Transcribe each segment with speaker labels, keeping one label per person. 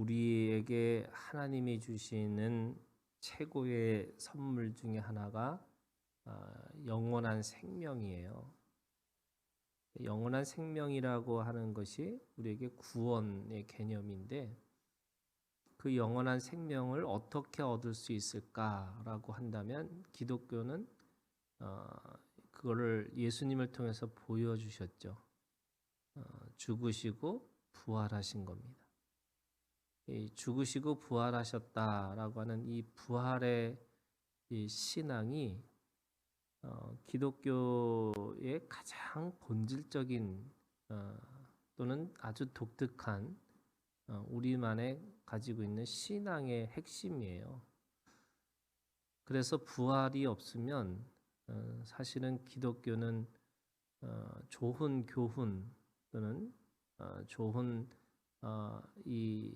Speaker 1: 우리에게 하나님이 주시는 최고의 선물 중에 하나가 아, 영원한 생명이에요. 영원한 생명이라고 하는 것이 우리에게 구원의 개념인데 그 영원한 생명을 어떻게 얻을 수 있을까라고 한다면 기독교는 어, 그거를 예수님을 통해서 보여주셨죠. 어, 죽으시고 부활하신 겁니다. 이 죽으시고 부활하셨다라고 하는 이 부활의 이 신앙이 어, 기독교의 가장 본질적인 어, 또는 아주 독특한 어, 우리만의 가지고 있는 신앙의 핵심이에요. 그래서 부활이 없으면 어, 사실은 기독교는 어, 좋은 교훈 또는 어, 좋은 어, 이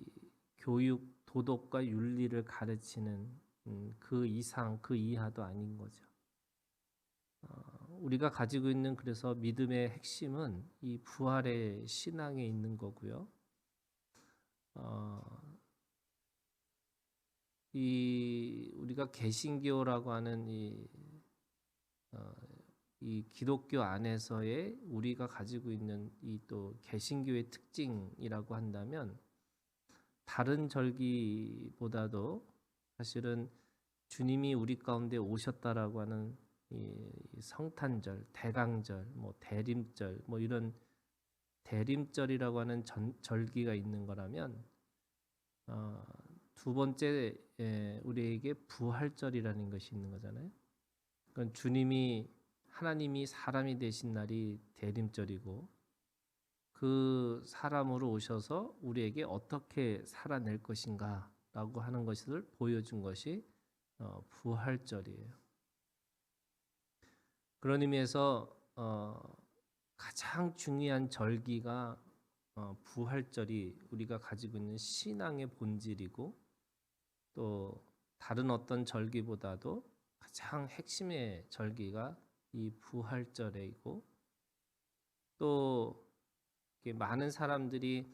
Speaker 1: 교육 도덕과 윤리를 가르치는 음, 그 이상 그 이하도 아닌 거죠. 어, 우리가 가지고 있는 그래서 믿음의 핵심은 이 부활의 신앙에 있는 거고요. 어, 이 우리가 개신교라고 하는 이, 어, 이 기독교 안에서의 우리가 가지고 있는 이 또 개신교의 특징이라고 한다면 다른 절기보다도 사실은 주님이 우리 가운데 오셨다라고 하는 이 성탄절, 대강절, 뭐 대림절, 뭐 이런 대림절이라고 하는 전, 절기가 있는 거라면 어, 두 번째 에, 우리에게 부활절이라는 것이 있는 거잖아요. 그건 주님이 하나님이 사람이 되신 날이 대림절이고 그 사람으로 오셔서 우리에게 어떻게 살아낼 것인가라고 하는 것을 보여준 것이 어, 부활절이에요. 그런 의미에서 어, 가장 중요한 절기가 어, 부활절이 우리가 가지고 있는 신앙의 본질이고 또 다른 어떤 절기보다도 가장 핵심의 절기가 이 부활절이고 또 많은 사람들이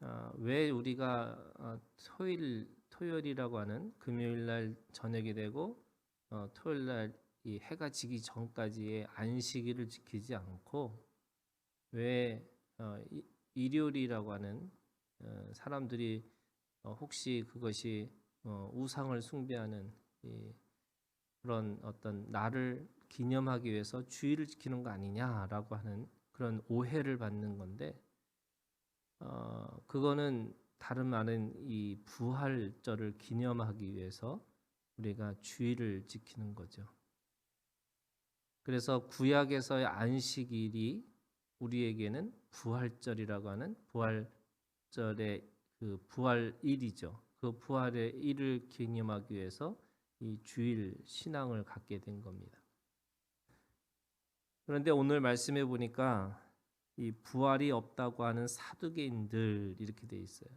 Speaker 1: 어, 왜 우리가 어, 토요일 토요일이라고 하는 금요일 날 저녁이 되고 어, 토요일 날 이 해가 지기 전까지의 안식일을 지키지 않고 왜 어, 일요일이라고 하는 어, 사람들이 어, 혹시 그것이 어, 우상을 숭배하는 이, 그런 어떤 나를 기념하기 위해서 주의를 지키는 거 아니냐라고 하는 그런 오해를 받는 건데 어, 그거는 다른 말은 이 부활절을 기념하기 위해서 우리가 주의를 지키는 거죠. 그래서 구약에서의 안식일이 우리에게는 부활절이라고 하는 부활절의 그 부활일이죠. 그 부활의 일을 기념하기 위해서 이 주일 신앙을 갖게 된 겁니다. 그런데 오늘 말씀해 보니까 이 부활이 없다고 하는 사두개인들 이렇게 돼 있어요.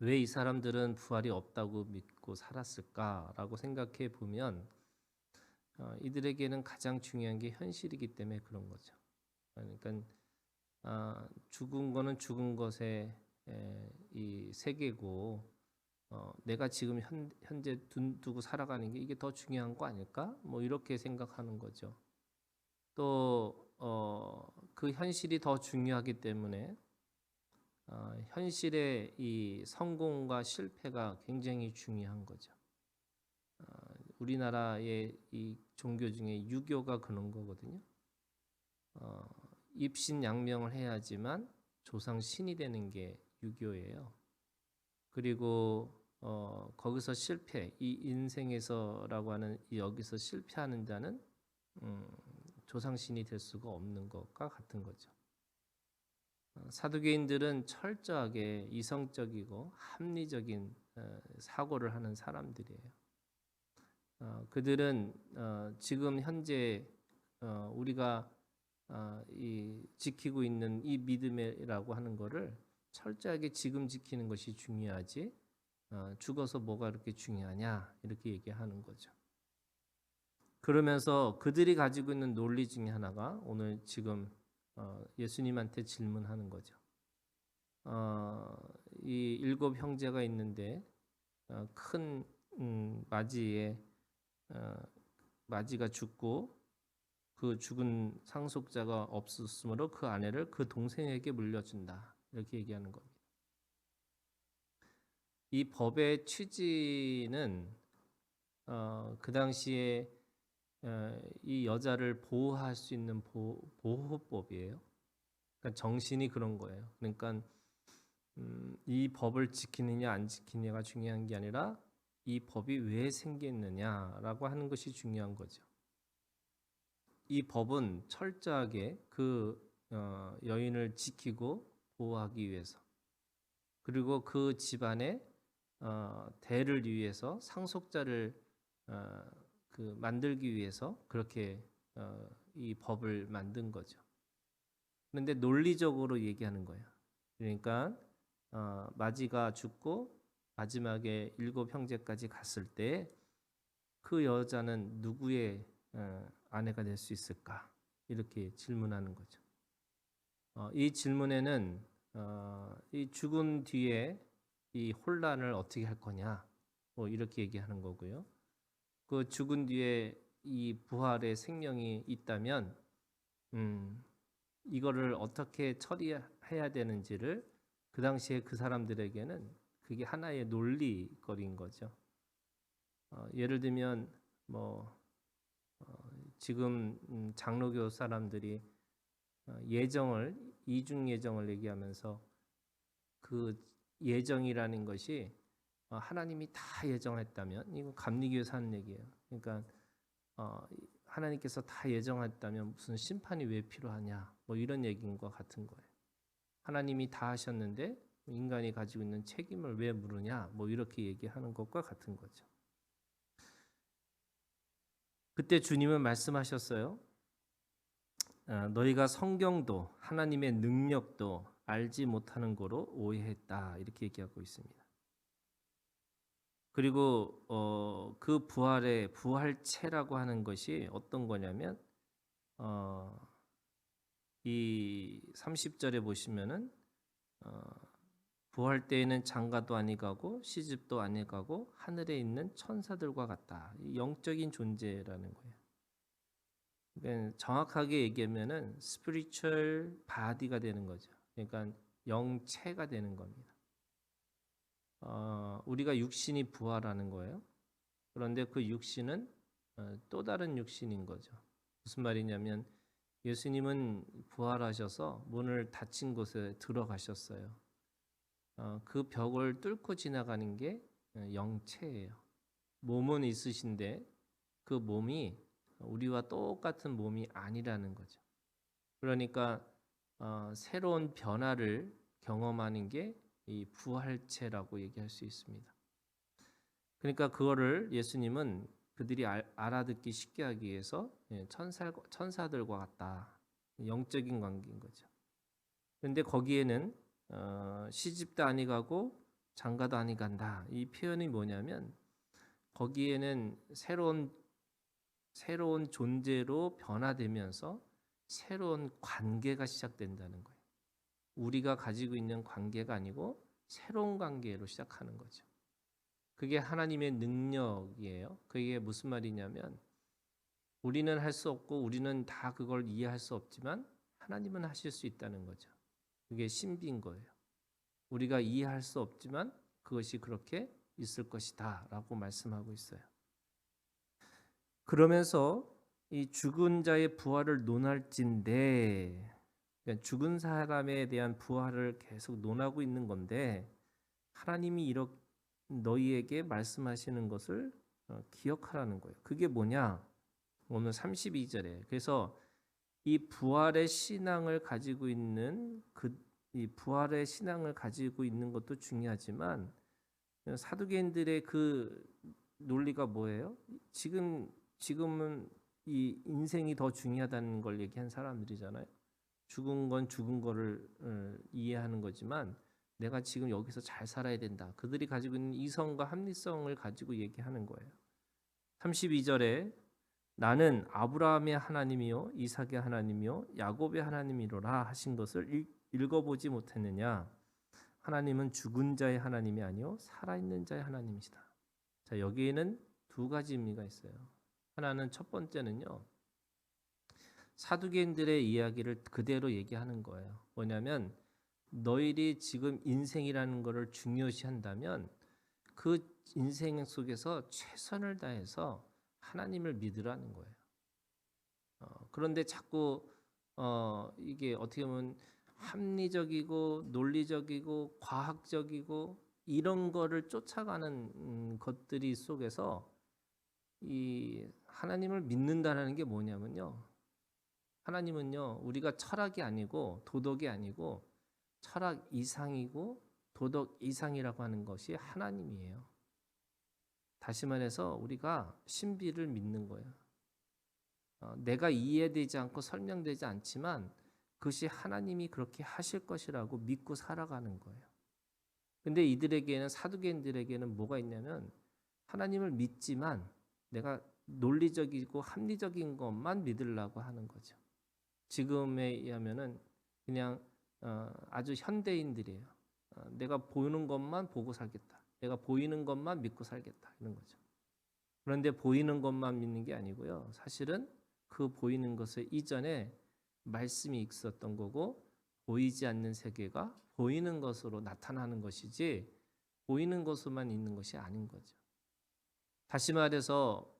Speaker 1: 왜 이 사람들은 부활이 없다고 믿고 살았을까라고 생각해 보면 어, 이들에게는 가장 중요한 게 현실이기 때문에 그런 거죠. 그러니까 아, 죽은 거는 죽은 것의 에, 이 세계고 어, 내가 지금 현, 현재 둔, 두고 살아가는 게 이게 더 중요한 거 아닐까? 뭐 이렇게 생각하는 거죠. 또 어, 그 현실이 더 중요하기 때문에 어, 현실의 이 성공과 실패가 굉장히 중요한 거죠. 어, 우리나라의 이 종교 중에 유교가 그런 거거든요. 어, 입신양명을 해야지만 조상 신이 되는 게 유교예요. 그리고 어, 거기서 실패, 이 인생에서라고 하는 여기서 실패하는 자는 음, 조상신이 될 수가 없는 것과 같은 거죠. 어, 사두개인들은 철저하게 이성적이고 합리적인 어, 사고를 하는 사람들이에요. 어, 그들은 어, 지금 현재 어, 우리가 지키고 있는 이 믿음이라고 하는 것을 철저하게 지금 지키는 것이 중요하지 어, 죽어서 뭐가 그렇게 중요하냐 이렇게 얘기하는 거죠. 그러면서 그들이 가지고 있는 논리 중에 하나가 오늘 지금 어, 예수님한테 질문하는 거죠. 어, 이 일곱 형제가 있는데 어, 큰 음, 마지에 어, 마지가 죽고 그 죽은 상속자가 없었으므로 그 아내를 그 동생에게 물려준다 이렇게 얘기하는 겁니다. 이 법의 취지는 어, 그 당시에 어, 이 여자를 보호할 수 있는 보, 보호법이에요. 그러니까 정신이 그런 거예요. 그러니까 음, 이 법을 지키느냐 안 지키느냐가 중요한 게 아니라 이 법이 왜 생겼느냐라고 하는 것이 중요한 거죠. 이 법은 철저하게 그 어, 여인을 지키고 보호하기 위해서 그리고 그 집안의 어, 대를 위해서 상속자를 어, 그 만들기 위해서 그렇게 어, 이 법을 만든 거죠. 그런데 논리적으로 얘기하는 거예요. 그러니까 어, 마지가 죽고 마지막에 일곱 형제까지 갔을 때 그 여자는 누구의 어, 아내가 될 수 있을까? 이렇게 질문하는 거죠. 어, 이 질문에는 어, 이 죽은 뒤에 이 혼란을 어떻게 할 거냐, 뭐 이렇게 얘기하는 거고요. 그 죽은 뒤에 이 부활의 생명이 있다면, 음, 이거를 어떻게 처리해야 되는지를 그 당시에 그 사람들에게는 그게 하나의 논리거리인 거죠. 어, 예를 들면 뭐 어, 지금 음, 장로교 사람들이 어, 예정을 이중 예정을 얘기하면서 그 예정이라는 것이 어, 하나님이 다 예정했다면 이거 감리교에서 하는 얘기예요. 그러니까 어, 하나님께서 다 예정했다면 무슨 심판이 왜 필요하냐 뭐 이런 얘기인과 같은 거예요. 하나님이 다 하셨는데 인간이 가지고 있는 책임을 왜 물으냐 뭐 이렇게 얘기하는 것과 같은 거죠. 그때 주님은 말씀하셨어요. 아, 너희가 성경도 하나님의 능력도 알지 못하는 거로 오해했다 이렇게 얘기하고 있습니다. 그리고 어, 그 부활의 부활체라고 하는 것이 어떤 거냐면 어, 이 30절에 보시면은 어, 부활 때에는 장가도 아니 가고 시집도 아니 가고 하늘에 있는 천사들과 같다. 영적인 존재라는 거예요. 그러니까 정확하게 얘기하면은 spiritual body가 되는 거죠. 그러니까 영체가 되는 겁니다. 어, 우리가 육신이 부활하는 거예요. 그런데 그 육신은 어, 또 다른 육신인 거죠. 무슨 말이냐면 예수님은 부활하셔서 문을 닫힌 곳에 들어가셨어요. 어, 그 벽을 뚫고 지나가는 게 어, 영체예요. 몸은 있으신데 그 몸이 우리와 똑같은 몸이 아니라는 거죠. 그러니까 어, 새로운 변화를 경험하는 게 이 부활체라고 얘기할 수 있습니다. 그러니까 그거를 예수님은 그들이 알, 아듣기 쉽게 하기 위해서 예, 천사, 천사들과 같다. 영적인 관계인 거죠. 그런데 거기에는 어, 시집도 아니 가고 장가도 아니 간다. 이 표현이 뭐냐면 거기에는 새로운 새로운 존재로 변화되면서 새로운 관계가 시작된다는 거예요. 우리가 가지고 있는 관계가 아니고 새로운 관계로 시작하는 거죠. 그게 하나님의 능력이에요. 그게 무슨 말이냐면 우리는 할 수 없고 우리는 다 그걸 이해할 수 없지만 하나님은 하실 수 있다는 거죠. 그게 신비인 거예요. 우리가 이해할 수 없지만 그것이 그렇게 있을 것이다 라고 말씀하고 있어요. 그러면서 이 죽은 자의 부활을 논할진데 그러니까 죽은 사람에 대한 부활을 계속 논하고 있는 건데 하나님이 이렇게 너희에게 말씀하시는 것을 어, 기억하라는 거예요. 그게 뭐냐? 오늘 32절에 그래서 이 부활의 신앙을 가지고 있는 그 이 부활의 신앙을 가지고 있는 것도 중요하지만 사두개인들의 그 논리가 뭐예요? 지금 지금은 이 인생이 더 중요하다는 걸 얘기한 사람들이잖아요. 죽은 건 죽은 거를 어, 이해하는 거지만 내가 지금 여기서 잘 살아야 된다. 그들이 가지고 있는 이성과 합리성을 가지고 얘기하는 거예요. 32절에 나는 아브라함의 하나님이요 이삭의 하나님이요 야곱의 하나님이로라 하신 것을 읽어보지 못했느냐 하나님은 죽은 자의 하나님이 아니요 살아있는 자의 하나님이시다. 자, 여기에는 두 가지 의미가 있어요. 하나는 첫 번째는요. 사두개인들의 이야기를 그대로 얘기하는 거예요. 뭐냐면 너희들이 지금 인생이라는 것을 중요시한다면 그 인생 속에서 최선을 다해서 하나님을 믿으라는 거예요. 어, 그런데 자꾸 어, 이게 어떻게 보면 합리적이고 논리적이고 과학적이고 이런 거를 쫓아가는 음, 것들이 속에서 이 하나님을 믿는다는 게 뭐냐면요. 하나님은요, 우리가 철학이 아니고 도덕이 아니고 철학 이상이고 도덕 이상이라고 하는 것이 하나님이에요. 다시 말해서 우리가 신비를 믿는 거예요. 어, 내가 이해되지 않고 설명되지 않지만 그것이 하나님이 그렇게 하실 것이라고 믿고 살아가는 거예요. 근데 이들에게는 사두개인들에게는 뭐가 있냐면 하나님을 믿지만 내가 논리적이고 합리적인 것만 믿으려고 하는 거죠. 지금에 의하면은 그냥 어, 아주 현대인들이에요. 어, 내가 보이는 것만 보고 살겠다. 내가 보이는 것만 믿고 살겠다. 이런 거죠. 그런데 보이는 것만 믿는 게 아니고요. 사실은 그 보이는 것의 이전에 말씀이 있었던 거고 보이지 않는 세계가 보이는 것으로 나타나는 것이지 보이는 것으로만 있는 것이 아닌 거죠. 다시 말해서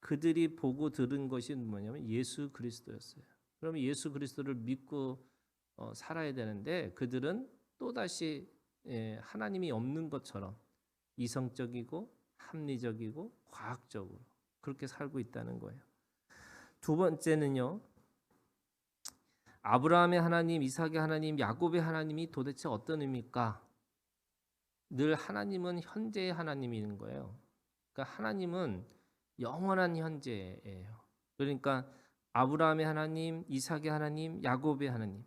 Speaker 1: 그들이 보고 들은 것이 뭐냐면 예수 그리스도였어요. 그러면 예수 그리스도를 믿고 어, 살아야 되는데 그들은 또 다시 예, 하나님이 없는 것처럼 이성적이고 합리적이고 과학적으로 그렇게 살고 있다는 거예요. 두 번째는요. 아브라함의 하나님, 이삭의 하나님, 야곱의 하나님이 도대체 어떤 의미일까? 늘 하나님은 현재의 하나님인 거예요. 그러니까 하나님은 영원한 현재예요. 그러니까 아브라함의 하나님, 이삭의 하나님, 야곱의 하나님.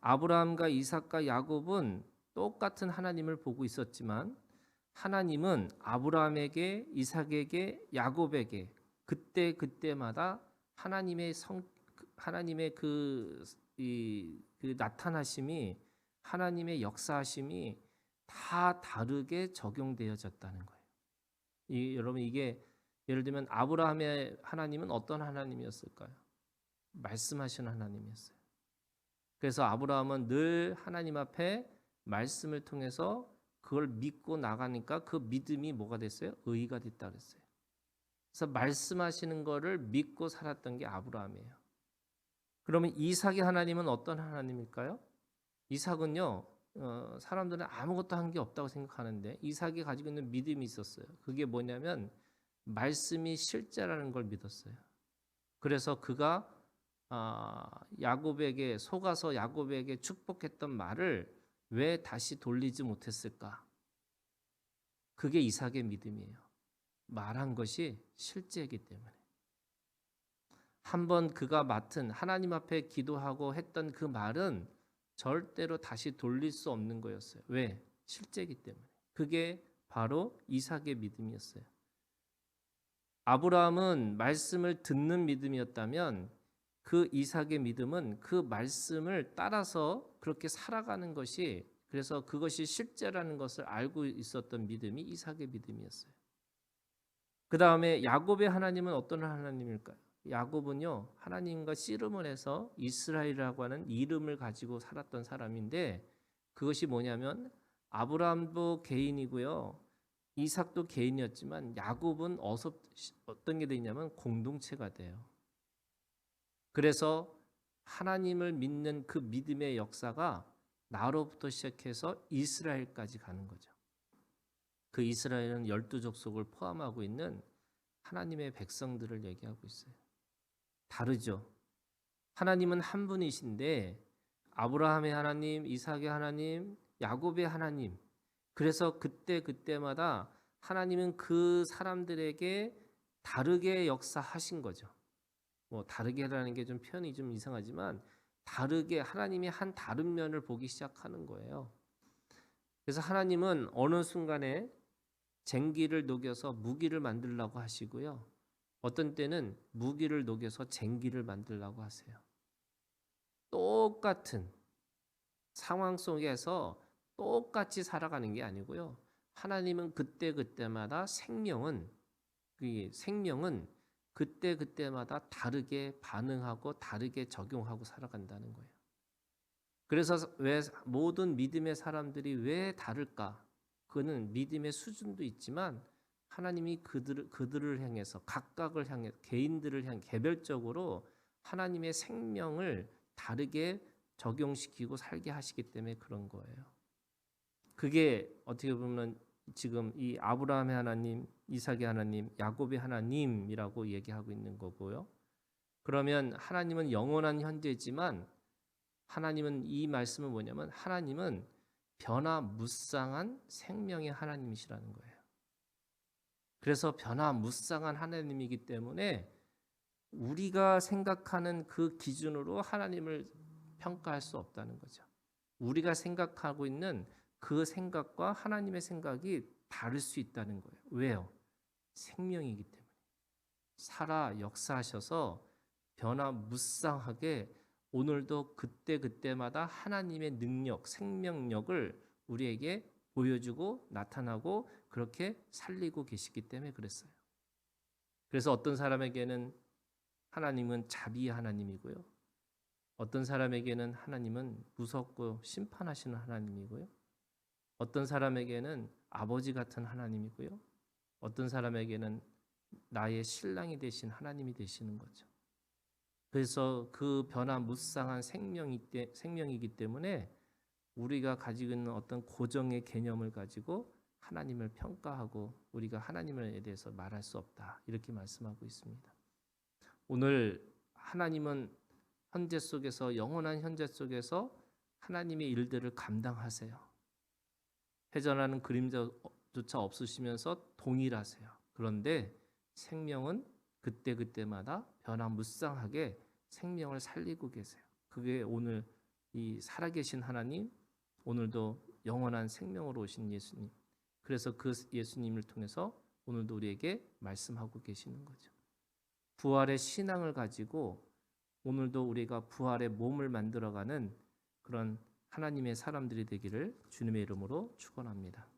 Speaker 1: 아브라함과 이삭과 야곱은 똑같은 하나님을 보고 있었지만 하나님은 아브라함에게, 이삭에게, 야곱에게 그때 그때마다 하나님의 성 하나님의 그, 이, 그 나타나심이 하나님의 역사하심이 다 다르게 적용되어졌다는 거예요. 이, 여러분 이게 예를 들면 아브라함의 하나님은 어떤 하나님이었을까요? 말씀하시는 하나님이었어요. 그래서 아브라함은 늘 하나님 앞에 말씀을 통해서 그걸 믿고 나가니까 그 믿음이 뭐가 됐어요? 의가 됐다 그랬어요. 그래서 말씀하시는 거를 믿고 살았던 게 아브라함이에요. 그러면 이삭의 하나님은 어떤 하나님일까요? 이삭은요, 어, 사람들은 아무것도 한 게 없다고 생각하는데 이삭이 가지고 있는 믿음이 있었어요. 그게 뭐냐면 말씀이 실제라는 걸 믿었어요. 그래서 그가 아, 야곱에게 속아서 야곱에게 축복했던 말을 왜 다시 돌리지 못했을까? 그게 이삭의 믿음이에요. 말한 것이 실제이기 때문에. 한번 그가 맡은 하나님 앞에 기도하고 했던 그 말은 절대로 다시 돌릴 수 없는 거였어요. 왜? 실제이기 때문에. 그게 바로 이삭의 믿음이었어요. 아브라함은 말씀을 듣는 믿음이었다면 그 이삭의 믿음은 그 말씀을 따라서 그렇게 살아가는 것이 그래서 그것이 실제라는 것을 알고 있었던 믿음이 이삭의 믿음이었어요. 그 다음에 야곱의 하나님은 어떤 하나님일까요? 야곱은요 하나님과 씨름을 해서 이스라엘이라고 하는 이름을 가지고 살았던 사람인데 그것이 뭐냐면 아브라함도 개인이고요 이삭도 개인이었지만 야곱은 어서 어떤 게 되냐면 공동체가 돼요. 그래서 하나님을 믿는 그 믿음의 역사가 나로부터 시작해서 이스라엘까지 가는 거죠. 그 이스라엘은 열두 족속을 포함하고 있는 하나님의 백성들을 얘기하고 있어요. 다르죠. 하나님은 한 분이신데 아브라함의 하나님, 이삭의 하나님, 야곱의 하나님. 그래서 그때 그때마다 하나님은 그 사람들에게 다르게 역사하신 거죠. 뭐 다르게라는 게 좀 표현이 좀 이상하지만 다르게 하나님이 한 다른 면을 보기 시작하는 거예요. 그래서 하나님은 어느 순간에 쟁기를 녹여서 무기를 만들라고 하시고요. 어떤 때는 무기를 녹여서 쟁기를 만들라고 하세요. 똑같은 상황 속에서 똑같이 살아가는 게 아니고요. 하나님은 그때 그때마다 생명은 그 생명은 그때 그때마다 다르게 반응하고 다르게 적용하고 살아간다는 거예요. 그래서 왜 모든 믿음의 사람들이 왜 다를까? 그는 믿음의 수준도 있지만 하나님이 그들 그들을 향해서 각각을 향해 개인들을 향해 개별적으로 하나님의 생명을 다르게 적용시키고 살게 하시기 때문에 그런 거예요. 그게 어떻게 보면 지금 이 아브라함의 하나님, 이삭의 하나님, 야곱의 하나님이라고 얘기하고 있는 거고요. 그러면 하나님은 영원한 현재지만 하나님은 이 말씀은 뭐냐면 하나님은 변화무쌍한 생명의 하나님이시라는 거예요. 그래서 변화무쌍한 하나님이기 때문에 우리가 생각하는 그 기준으로 하나님을 평가할 수 없다는 거죠. 우리가 생각하고 있는 그 생각과 하나님의 생각이 다를 수 있다는 거예요. 왜요? 생명이기 때문에. 살아 역사하셔서 변화 무쌍하게 오늘도 그때 그때마다 하나님의 능력, 생명력을 우리에게 보여주고 나타나고 그렇게 살리고 계시기 때문에 그랬어요. 그래서 어떤 사람에게는 하나님은 자비의 하나님이고요. 어떤 사람에게는 하나님은 무섭고 심판하시는 하나님이고요. 어떤 사람에게는 아버지 같은 하나님이고요. 어떤 사람에게는 나의 신랑이 되신 하나님이 되시는 거죠. 그래서 그 변화 무쌍한 생명이 때, 생명이기 때문에 우리가 가지고 있는 어떤 고정의 개념을 가지고 하나님을 평가하고 우리가 하나님에 대해서 말할 수 없다. 이렇게 말씀하고 있습니다. 오늘 하나님은 현재 속에서 영원한 현재 속에서 하나님의 일들을 감당하세요. 회전하는 그림자조차 없으시면서 동일하세요. 그런데 생명은 그때 그때마다 변화무쌍하게 생명을 살리고 계세요. 그게 오늘 이 살아계신 하나님, 오늘도 영원한 생명으로 오신 예수님. 그래서 그 예수님을 통해서 오늘도 우리에게 말씀하고 계시는 거죠. 부활의 신앙을 가지고 오늘도 우리가 부활의 몸을 만들어가는 그런 하나님의 사람들이 되기를 주님의 이름으로 축원합니다.